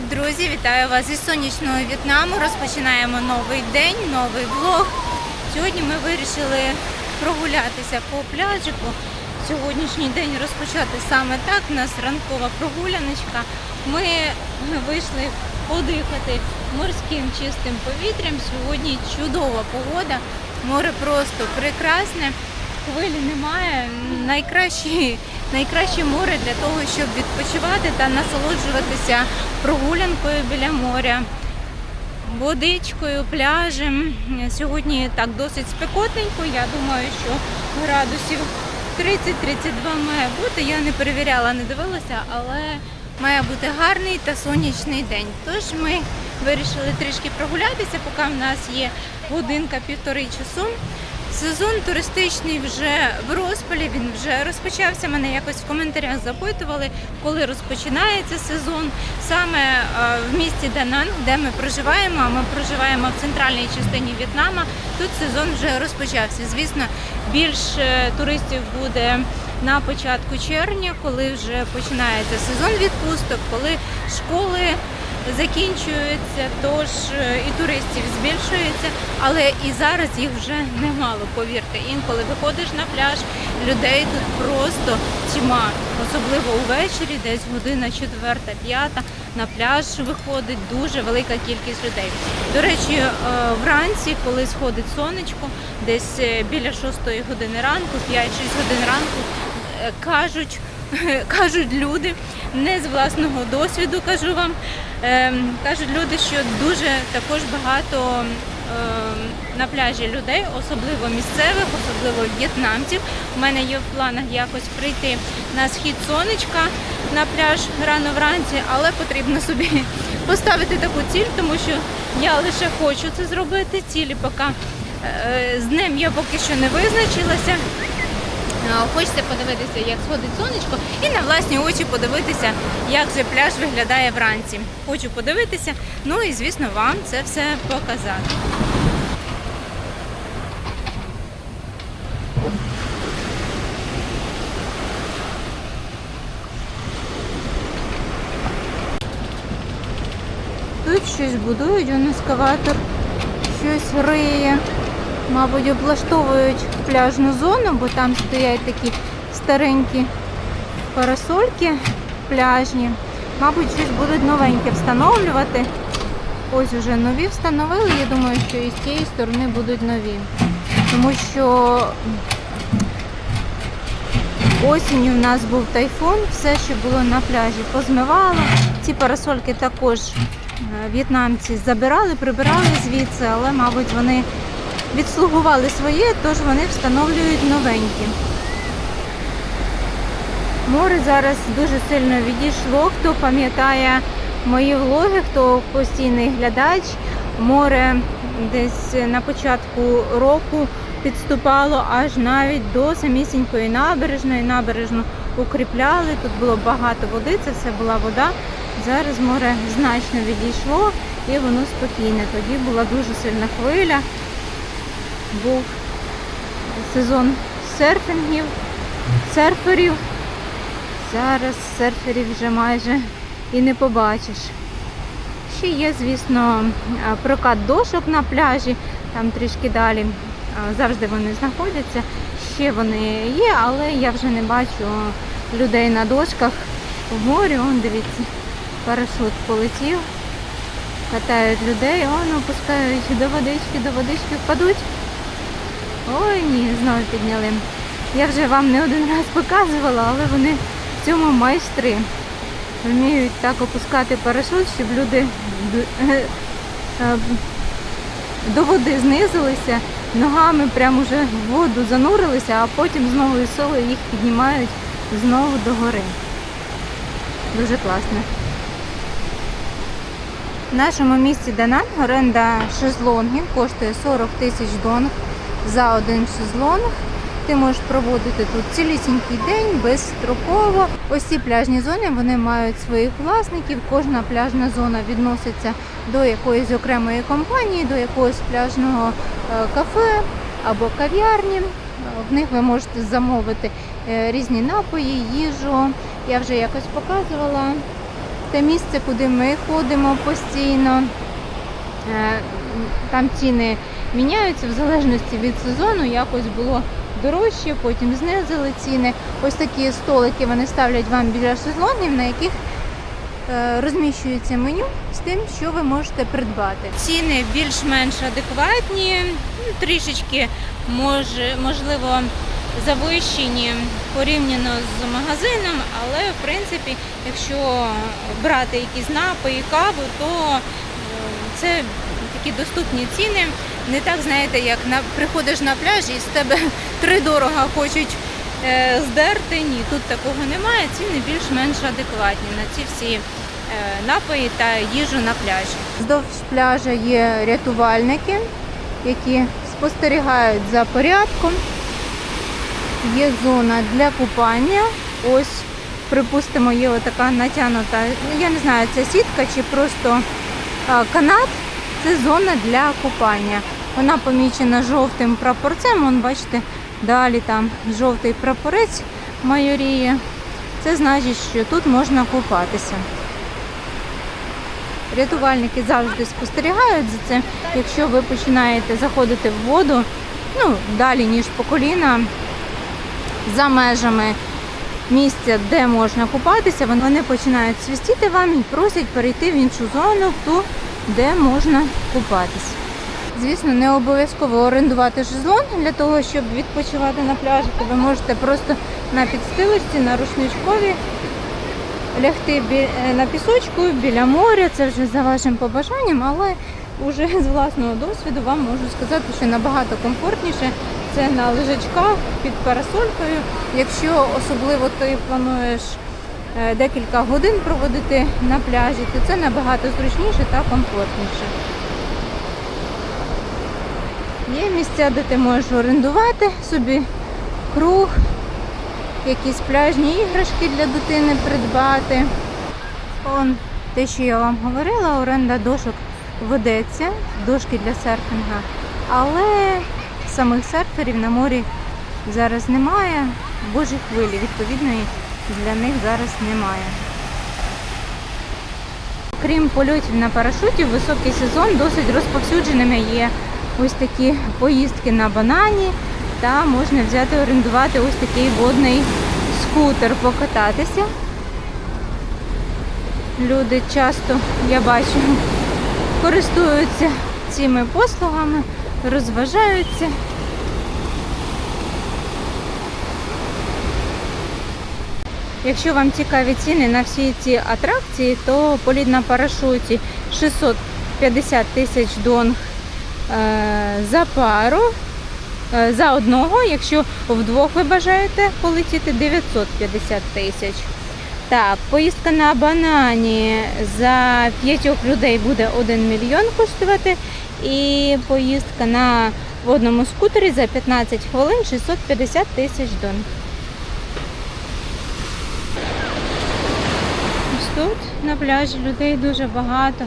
Привіт, друзі! Вітаю вас із сонячного В'єтнаму. Розпочинаємо новий день, новий влог. Сьогодні ми вирішили прогулятися по пляжику. Сьогоднішній день розпочати саме так. У нас ранкова прогуляночка. Ми вийшли подихати морським чистим повітрям. Сьогодні чудова погода. Море просто прекрасне. Хвилі немає. Найкраще, найкраще море для того, щоб відпочивати та насолоджуватися прогулянкою біля моря, водичкою, пляжем. Сьогодні так досить спекотненько. Я думаю, що градусів 30-32 має бути. Я не перевіряла, не дивилася, але має бути гарний та сонячний день. Тож ми вирішили трішки прогулятися, поки в нас є годинка-півтори часу. Сезон туристичний вже в розпалі, він вже розпочався. Мене якось в коментарях запитували, коли розпочинається сезон. Саме е, в місті Дананг, де ми проживаємо, ми проживаємо в центральній частині В'єтнама. Тут сезон вже розпочався. Звісно, більше туристів буде на початку червня, коли вже починається сезон відпусток, коли школи закінчуються, тож е, і туристів збільшується, але і зараз їх вже немало, повірте. Інколи виходиш на пляж, людей тут просто тьма, особливо увечері, десь година четверта, п'ята. На пляж виходить дуже велика кількість людей. До речі, е, вранці, коли сходить сонечко, десь е, біля 6 години ранку, 5-6 годин ранку, кажуть, кажуть люди, не з власного досвіду кажу вам. Ем, кажуть люди, що дуже також багато ем, на пляжі людей, особливо місцевих, особливо в'єтнамців. У мене є в планах якось прийти на схід сонечка на пляж рано вранці, але потрібно собі поставити таку ціль, тому що я лише хочу це зробити. Цілі поки е, з ним я поки що не визначилася. Е, Хочеться подивитися, як сходить сонечко, і на власні очі подивитися, як же пляж виглядає вранці. Хочу подивитися, ну і звісно вам це все показати. Тут щось будують, он ескаватор щось риє. Мабуть, облаштовують пляжну зону, бо там стоять такі старенькі парасольки пляжні. Мабуть, щось будуть новеньке встановлювати. Ось вже нові встановили. Я думаю, що і з цієї сторони будуть нові. Тому що осінню в нас був тайфун, все, що було на пляжі, позмивало. Ці парасольки також е, в'єтнамці забирали, прибирали звідси, але, мабуть, вони відслугували своє, тож вони встановлюють новенькі. Море зараз дуже сильно відійшло. Хто пам'ятає мої влоги, хто постійний глядач, море десь на початку року підступало аж навіть до самісінької набережної. Набережну укріпляли, тут було багато води, це все була вода. Зараз море значно відійшло і воно спокійне. Тоді була дуже сильна хвиля був сезон серфінгів, серферів. Зараз серферів вже майже і не побачиш. Ще є, звісно, прокат дошок на пляжі, там трішки далі. Завжди вони знаходяться. Ще вони є, але я вже не бачу людей на дошках в морі. Он, дивіться, парашут полетів, катають людей, он опускають до водички, до водички впадуть. Ой, ні, знову підняли. Я вже вам не один раз показувала, але вони в цьому майстри. Вміють так опускати парашут, щоб люди е, до води знизилися, ногами прямо вже в воду занурилися, а потім знову із соло їх піднімають знову до гори. Дуже класно. В нашому місті Данан оренда шезлонгів коштує 40 тисяч донг за один шезлонг. Ти можеш проводити тут цілісінький день безстроково. Ось ці пляжні зони вони мають своїх власників. Кожна пляжна зона відноситься до якоїсь окремої компанії, до якогось пляжного е, кафе або кав'ярні. Е, В них ви можете замовити е, різні напої, їжу. Я вже якось показувала те місце, куди ми ходимо постійно. Там ціни міняються в залежності від сезону. Якось було дорожче, потім знизили ціни. Ось такі столики вони ставлять вам біля шезлонгів, на яких е, розміщується меню з тим, що ви можете придбати. Ціни більш-менш адекватні, ну, трішечки може, можливо завищені порівняно з магазином, але в принципі, якщо брати якісь напої, каву, то е, це такі доступні ціни. Не так, знаєте, як на приходиш на пляж і з тебе три дорога хочуть е, здерти. Ні, тут такого немає. Ціни більш-менш адекватні на ці всі е, напої та їжу на пляжі. Вздовж пляжа є рятувальники, які спостерігають за порядком. Є зона для купання. Ось, припустимо, є отака натягнута, ну, я не знаю, це сітка чи просто канат. Це зона для купання. Вона помічена жовтим прапорцем. Вон, бачите, далі там жовтий прапорець майоріє. Це значить, що тут можна купатися. Рятувальники завжди спостерігають за цим. Якщо ви починаєте заходити в воду, ну, далі, ніж по коліна, за межами місця, де можна купатися, вони починають свистіти вам і просять перейти в іншу зону, в ту, де можна купатися. Звісно, не обов'язково орендувати шезлонг для того, щоб відпочивати на пляжі, то ви можете просто на підстилості, на рушничкові лягти е, на пісочку біля моря, це вже за вашим побажанням, але вже з власного досвіду вам можу сказати, що набагато комфортніше це на лежачках під парасолькою. Якщо особливо ти плануєш декілька годин проводити на пляжі, то це набагато зручніше та комфортніше. Є місця, де ти можеш орендувати собі круг, якісь пляжні іграшки для дитини придбати. Он те, що я вам говорила, оренда дошок ведеться, дошки для серфінга, але самих серферів на морі зараз немає. Божі хвилі, відповідної для них зараз немає. Крім польотів на парашуті, в високий сезон досить розповсюдженими є ось такі поїздки на банані, та можна взяти орендувати ось такий водний скутер, покататися. Люди часто, я бачу, користуються цими послугами, розважаються. Якщо вам цікаві ціни на всі ці атракції, то політ на парашуті 650 тисяч донг е, за пару. Е, За одного, якщо вдвох ви бажаєте полетіти 950 тисяч. Так, поїздка на банані за п'ятьох людей буде 1 мільйон коштувати. І поїздка на водному скутері за 15 хвилин 650 тисяч донг. Ось тут на пляжі людей дуже багато.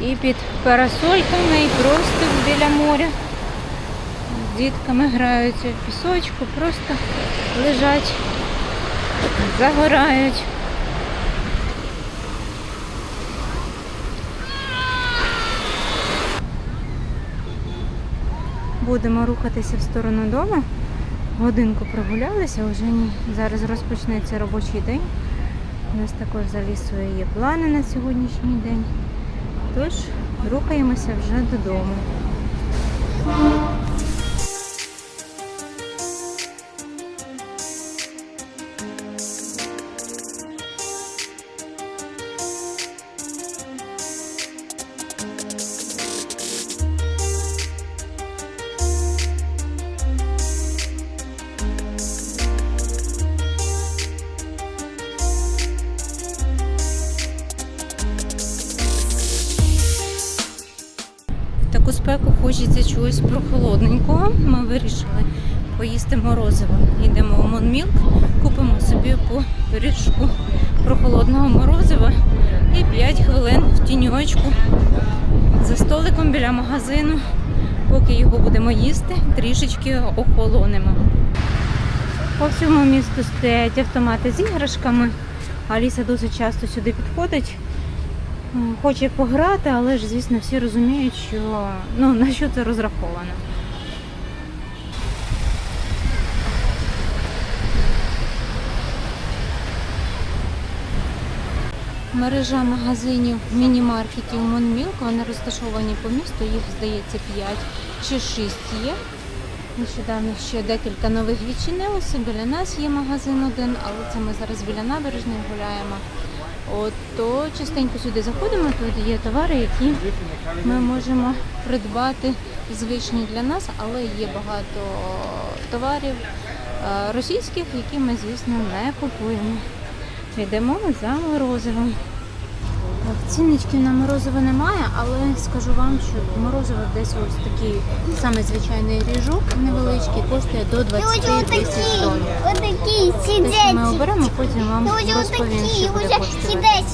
І під парасольками, і просто біля моря. З дітками граються в пісочку, просто лежать, загорають. Будемо рухатися в сторону дому. Годинку прогулялися, вже ні. Зараз розпочнеться робочий день. У нас також за є плани на сьогоднішній день. Тож рухаємося вже додому. Таку спеку хочеться чогось прохолодненького. Ми вирішили поїсти морозиво. Йдемо в Монмілк, купимо собі по пиріжку прохолодного морозива і 5 хвилин в тіньочку за столиком біля магазину. Поки його будемо їсти, трішечки охолонемо. По всьому місту стоять автомати з іграшками. Аліса досить часто сюди підходить, хоче пограти, але ж, звісно, всі розуміють, що ну, на що це розраховано. Мережа магазинів міні-маркетів Монмілк, вони розташовані по місту, їх здається 5 чи 6 є. Нещодавно ще декілька нових відчинилося. Біля нас є магазин один, але це ми зараз біля набережної гуляємо. От то частенько сюди заходимо, тут є товари, які ми можемо придбати звичні для нас, але є багато товарів е, російських, які ми, звісно, не купуємо. Йдемо ми за морозивом. Цінничків на морозиво немає, але скажу вам, що морозиво десь ось такий саме звичайний ріжок невеличкий, коштує до 20 тисяч доларів. Вот такие ми оберемо, потім вам розповім, що буде коштувати.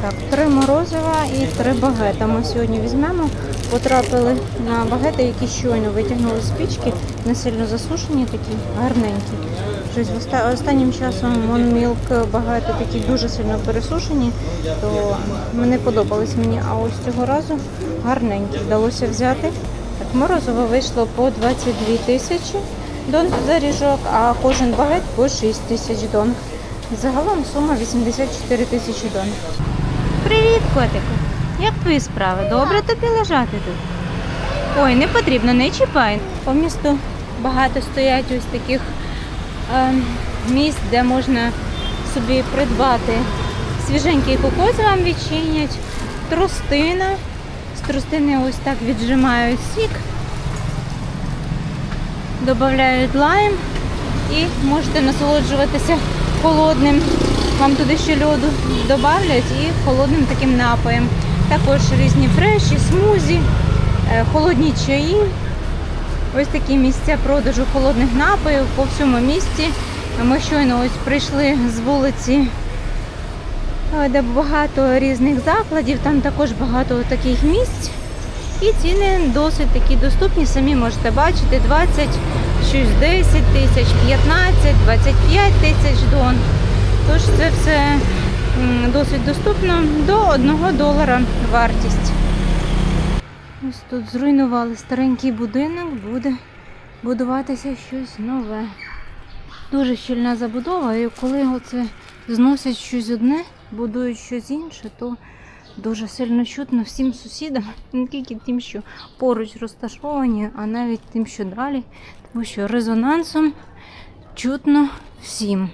Так, три морозива і три багета. Ми сьогодні візьмемо. Потрапили на багети, які щойно витягнули з пічки, не сильно засушені, такі гарненькі. Щось оста- останнім часом Монмілк багети такі дуже сильно пересушені, то не подобались мені. А ось цього разу гарненькі вдалося взяти. Так, морозиво вийшло по 22 тисячі донг за ріжок, а кожен багет по 6 тисяч донг. Загалом сума 84 тисячі донг. Привіт, котику. Як твої справи? Добре тобі лежати тут? Ой, не потрібно, не чіпай. По місту багато стоять ось таких е, місць, де можна собі придбати свіженький кокос вам відчинять, тростина. З тростини ось так віджимають сік, додають лайм і можете насолоджуватися холодним. Вам туди ще льоду додавлять і холодним таким напоєм. Також різні фреші, смузі, е, холодні чаї. Ось такі місця продажу холодних напоїв по всьому місті. Ми щойно ось прийшли з вулиці, е, де багато різних закладів, там також багато таких місць. І ціни досить такі доступні, самі можете бачити, 20, щось 10 тисяч, 15, 25 тисяч дон. Тож це все досить доступно до 1 долара вартість. Ось тут зруйнували старенький будинок, буде будуватися щось нове. Дуже щільна забудова, і коли оце зносять щось одне, будують щось інше, то дуже сильно чутно всім сусідам, не тільки тим, що поруч розташовані, а навіть тим, що далі, тому що резонансом чутно всім.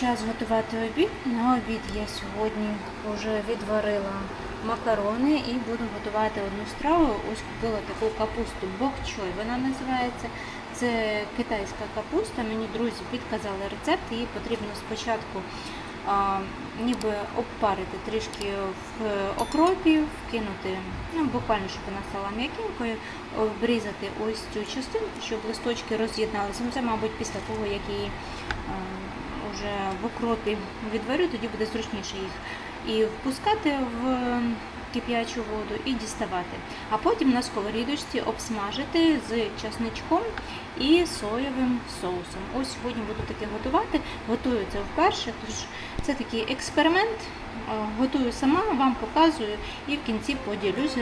Час готувати обід. На обід я сьогодні вже відварила макарони і буду готувати одну страву. Ось купила таку капусту бокчой. Вона називається. Це китайська капуста. Мені друзі підказали рецепт. Її потрібно спочатку а, ніби обпарити трішки в окропі, вкинути, ну буквально, щоб вона стала м'якенькою, обрізати ось цю частинку, щоб листочки роз'єдналися. Ну, Це, мабуть, після того, як її а, уже в окропі відварю, тоді буде зручніше їх і впускати в кип'ячу воду і діставати. А потім на сковорідочці обсмажити з часничком і соєвим соусом. Ось сьогодні буду таке готувати. Готую це вперше, тож це такий експеримент. Е, Готую сама, вам показую і в кінці поділюсь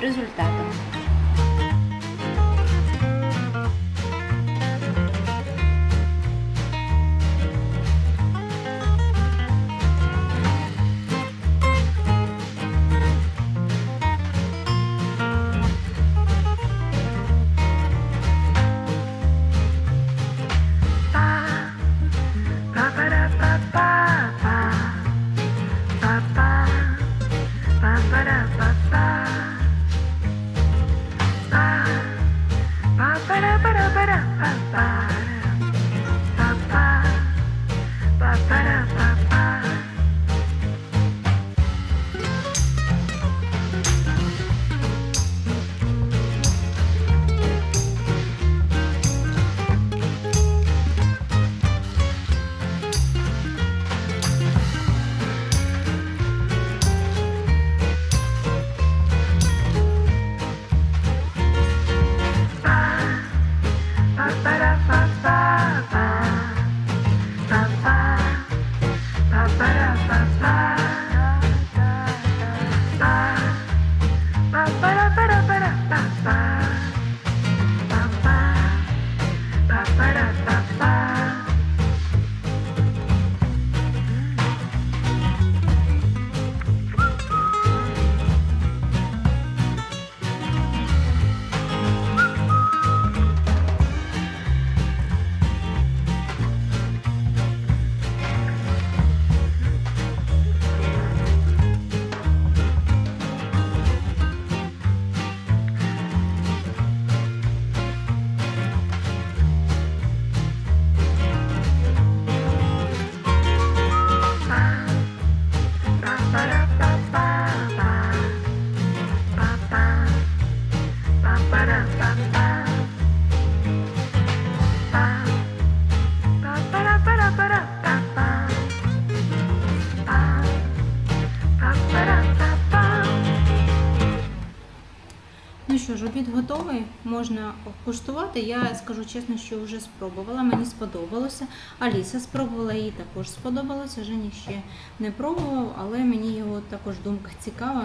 результатом. що ж, обід готовий, можна куштувати. Я скажу чесно, що вже спробувала, мені сподобалося. Аліса спробувала, їй також сподобалося. Жені ще не пробував, але мені його також думка цікава.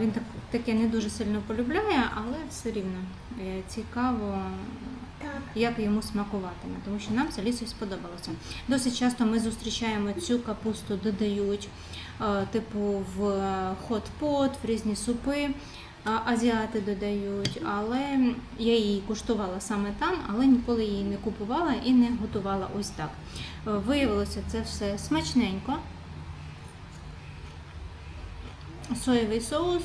Він так, таке не дуже сильно полюбляє, але все рівно е, цікаво, як йому смакуватиме, тому що нам з Алісою сподобалося. Досить часто ми зустрічаємо цю капусту, додають е, типу в хот-пот, в різні супи. Азіати додають, але я її куштувала саме там, але ніколи її не купувала і не готувала ось так. Е, Виявилося це все смачненько. Соєвий соус,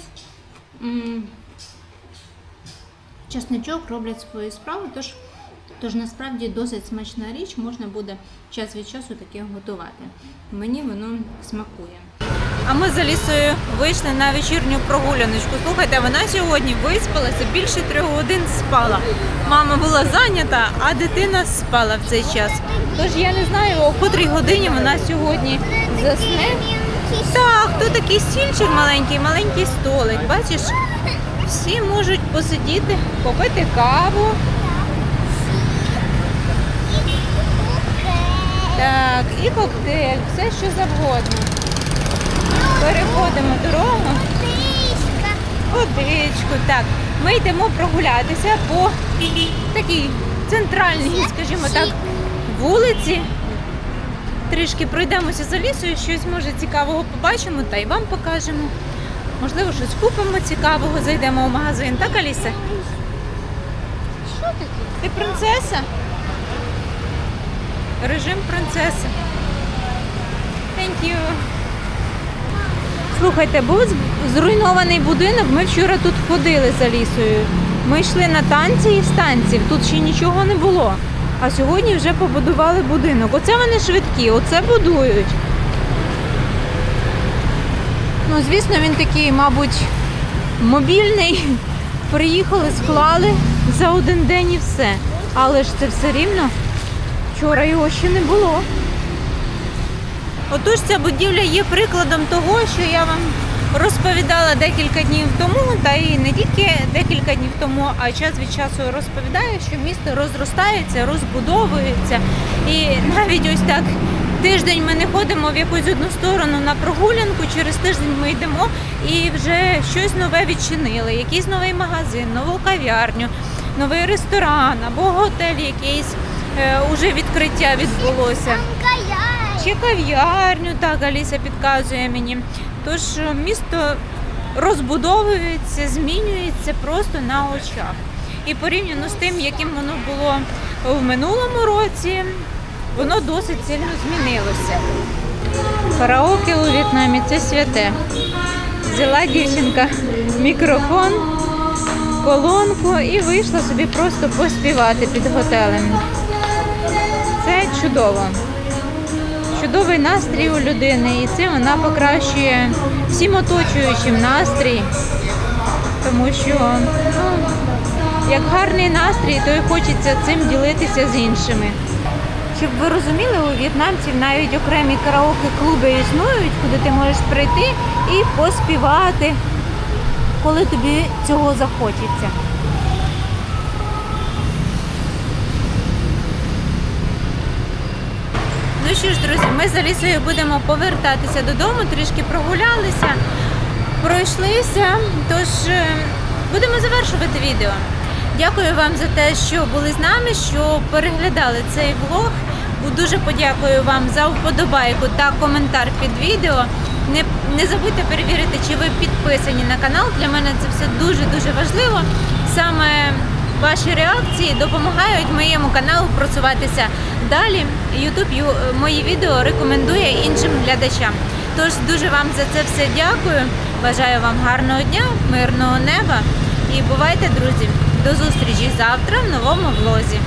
чесничок роблять свої справи, тож, тож насправді досить смачна річ, можна буде час від часу таке готувати. Мені воно смакує. А ми з Алісою вийшли на вечірню прогуляночку. Слухайте, вона сьогодні виспалася, більше трьох годин спала. Мама була зайнята, а дитина спала в цей час. Тож я не знаю, о котрій годині вона сьогодні засне. Так, тут такий стільчик маленький, маленький столик. Бачиш, всі можуть посидіти, попити каву. Так, і коктейль, все що завгодно. Переходимо дорогу, водичку. Так, ми йдемо прогулятися по такій центральній, скажімо так, вулиці. Трішки пройдемося за лісою, щось може цікавого побачимо та й вам покажемо. Можливо, щось купимо цікавого, зайдемо в магазин. Так, Аліса? Що таке? Ти принцеса? Режим принцеси. Thank you. Слухайте, був зруйнований будинок. Ми вчора тут ходили за лісою. Ми йшли на танці і з танців. Тут ще нічого не було. А сьогодні вже побудували будинок. Оце вони швидкі, оце будують. Ну, звісно, він такий, мабуть, мобільний. Приїхали, склали за один день і все. Але ж це все рівно. Вчора його ще не було. Отож, ця будівля є прикладом того, що я вам розповідала декілька днів тому, та і не тільки декілька днів тому, а час від часу розповідаю, що місто розростається, розбудовується. І навіть ось так тиждень ми не ходимо в якусь одну сторону на прогулянку, через тиждень ми йдемо і вже щось нове відчинили, якийсь новий магазин, нову кав'ярню, новий ресторан або готель якийсь. е, Уже відкриття відбулося. Чи кав'ярню, так Аліса підказує мені. Тож е, місто розбудовується, змінюється просто на очах. І порівняно з тим, яким воно було в минулому році, воно досить сильно змінилося. Караоке у В'єтнамі це святе. Взяла дівчинка мікрофон, колонку і вийшла собі просто поспівати під готелем. Це чудово чудовий настрій у людини, і це вона покращує всім оточуючим настрій, тому що ну, як гарний настрій, то і хочеться цим ділитися з іншими. Щоб ви розуміли, у в'єтнамців навіть окремі караоке-клуби існують, куди ти можеш прийти і поспівати, коли тобі цього захочеться. Що ж, друзі, ми з Алісою будемо повертатися додому, трішки прогулялися, пройшлися. Тож е, будемо завершувати відео. Дякую вам за те, що були з нами, що переглядали цей влог. Дуже подякую вам за вподобайку та коментар під відео. Не, не забудьте перевірити, чи ви підписані на канал. Для мене це все дуже-дуже важливо. Саме ваші реакції допомагають моєму каналу просуватися далі. YouTube мої відео рекомендує іншим глядачам. Тож дуже вам за це все дякую. Бажаю вам гарного дня, мирного неба і бувайте, друзі! До зустрічі завтра в новому влозі.